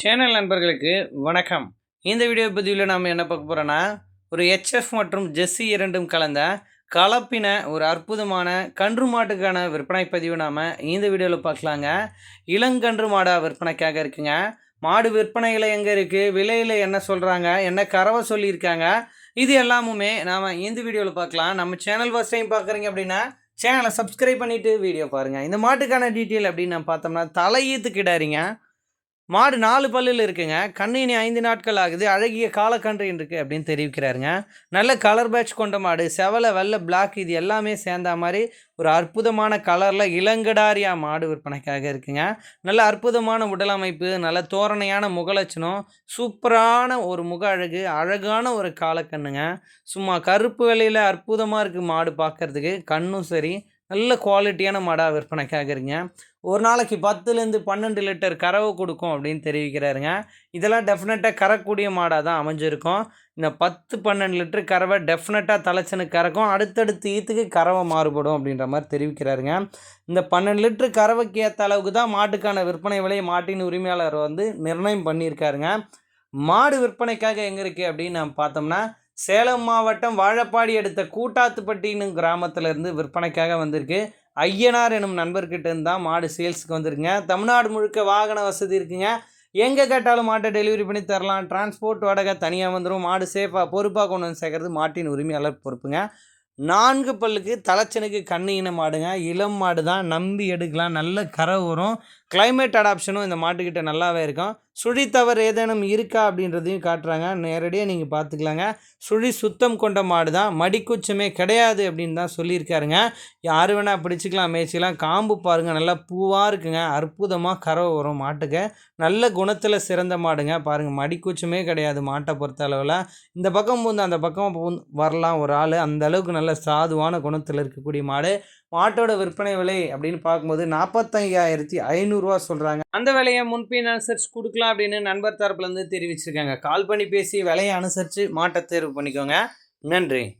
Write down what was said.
Channel நண்பர்களுக்கு வணக்கம். இந்த வீடியோ பதிவில் நாம் என்ன பார்க்க போகிறோன்னா ஒரு ஹெச்எஃப் மற்றும் ஜெஸ்ஸி இரண்டும் கலந்த கலப்பின ஒரு அற்புதமான கன்று மாட்டுக்கான விற்பனை பதிவு நாம் இந்த வீடியோவில் பார்க்கலாங்க. இளங்கன்று மாடாக விற்பனைக்காக இருக்குங்க. மாடு விற்பனையில் எங்கே இருக்குது விலையில் என்ன சொல்கிறாங்க என்ன கறவை சொல்லியிருக்காங்க? இது எல்லாமுமே நாம் இந்த வீடியோவில் பார்க்கலாம். நம்ம சேனல் ஃபஸ்ட் டைம் பார்க்குறீங்க அப்படின்னா சேனலை சப்ஸ்கிரைப் பண்ணிவிட்டு வீடியோ பாருங்கள் இந்த மாட்டுக்கான டீட்டெயில் அப்படின்னு நம்ம பார்த்தோம்னா தலையீத்து கிடாரிங்க. மாடு நாலு பல்லில் இருக்குங்க. கண்ணினி ஐந்து நாட்கள் ஆகுது. அழகிய காலக்கன்று இருக்குது அப்படின்னு தெரிவிக்கிறாருங்க. நல்ல கலர் பேட்ச் கொண்ட மாடு. செவலை வெள்ளை பிளாக் இது எல்லாமே சேர்ந்த மாதிரி ஒரு அற்புதமான கலரில் இளங்கடாரியா மாடு விற்பனைக்காக இருக்குங்க. நல்ல அற்புதமான உடல் அமைப்பு நல்ல தோரணையான முகலட்சணம் சூப்பரான ஒரு முக அழகு அழகான ஒரு காலக்கண்ணுங்க. சும்மா கருப்பு வெள்ளையில் அற்புதமாக இருக்குது மாடு பார்க்கறதுக்கு கண்ணும் சரி நல்ல குவாலிட்டியான மாடாக விற்பனைக்காக இருங்க ஒரு நாளைக்கு பத்துலேருந்து பன்னெண்டு லிட்டர் கறவை கொடுக்கும் அப்படின்னு தெரிவிக்கிறாருங்க. இதெல்லாம் டெஃபினட்டாக கறக்கூடிய மாடாக தான் அமைஞ்சிருக்கும். இந்த பத்து பன்னெண்டு லிட்டர் கறவை டெஃபினட்டாக தலைச்சனுக்கு கறக்கும். அடுத்தடுத்து ஈத்துக்கு கறவை மாறுபடும் அப்படின்ற மாதிரி தெரிவிக்கிறாருங்க. இந்த பன்னெண்டு லிட்டர் கறவைக்கு ஏற்ற அளவுக்கு தான் மாட்டுக்கான விற்பனை விலையை மாட்டின் உரிமையாளர் வந்து நிர்ணயம் பண்ணியிருக்காருங்க. மாடு விற்பனைக்காக எங்கே இருக்குது அப்படின்னு நம்ம பார்த்தோம்னா சேலம் மாவட்டம் வாழப்பாடி அடுத்த கூட்டாத்துப்பட்டின்னு கிராமத்தில் இருந்து விற்பனைக்காக வந்திருக்கு. ஐயனார் எனும் நண்பர்கிட்டேருந்து தான் மாடு சேல்ஸுக்கு வந்துருங்க. தமிழ்நாடு முழுக்க வாகன வசதி இருக்குங்க. எங்கே கேட்டாலும் மாட்டை டெலிவரி பண்ணி தரலாம். டிரான்ஸ்போர்ட் வாடகை தனியாக வந்துடும் மாடு சேஃபாக பொறுப்பாக கொண்டு வந்து சேர்க்கறது மாட்டின் உரிமையாளர் பொறுப்புங்க. நான்கு பல்லுக்கு தலைச்சனுக்கு கண்ணு இன மாடுங்க. இளம் மாடு தான் நம்பி எடுக்கலாம். நல்ல கரை வரும் கிளைமேட் அடாப்ஷனும் இந்த மாட்டுக்கிட்ட நல்லாவே இருக்கும். சுழி தவறு ஏதேனும் இருக்கா அப்படின்றதையும் காட்டுறாங்க. நேரடியாக நீங்கள் பார்த்துக்கலாங்க சுழி சுத்தம் கொண்ட மாடு தான் மடிக்குச்சமே கிடையாது அப்படின்னு தான் சொல்லியிருக்காருங்க. யார் வேணால் பிடிச்சிக்கலாம் மேய்ச்சிக்கலாம். காம்பு பாருங்கள் நல்லா பூவாக இருக்குங்க. அற்புதமாக கறவை வரும் மாட்டுக்கு. நல்ல குணத்தில் சிறந்த மாடுங்க. பாருங்கள் மடிக்குச்சமே கிடையாது மாட்டை பொறுத்த அளவில். இந்த பக்கம் பூந்து அந்த பக்கம் பூந்து வரலாம் ஒரு ஆள். அந்த அளவுக்கு நல்ல சாதுவான குணத்தில் இருக்கக்கூடிய மாடு. மாட்டோட விற்பனை விலை அப்படின்னு பார்க்கும்போது நாற்பத்தையாயிரத்தி ஐநூறுரூவா சொல்கிறாங்க அந்த விலையை முன்பின் அனுசரித்து கொடுக்கலாம். அப்படின்னு நண்பர் தரப்புலேருந்து தெரிவிச்சிருக்காங்க. கால் பண்ணி பேசி விலையை அனுசரித்து மாட்டை தேர்வு பண்ணிக்கோங்க. நன்றி.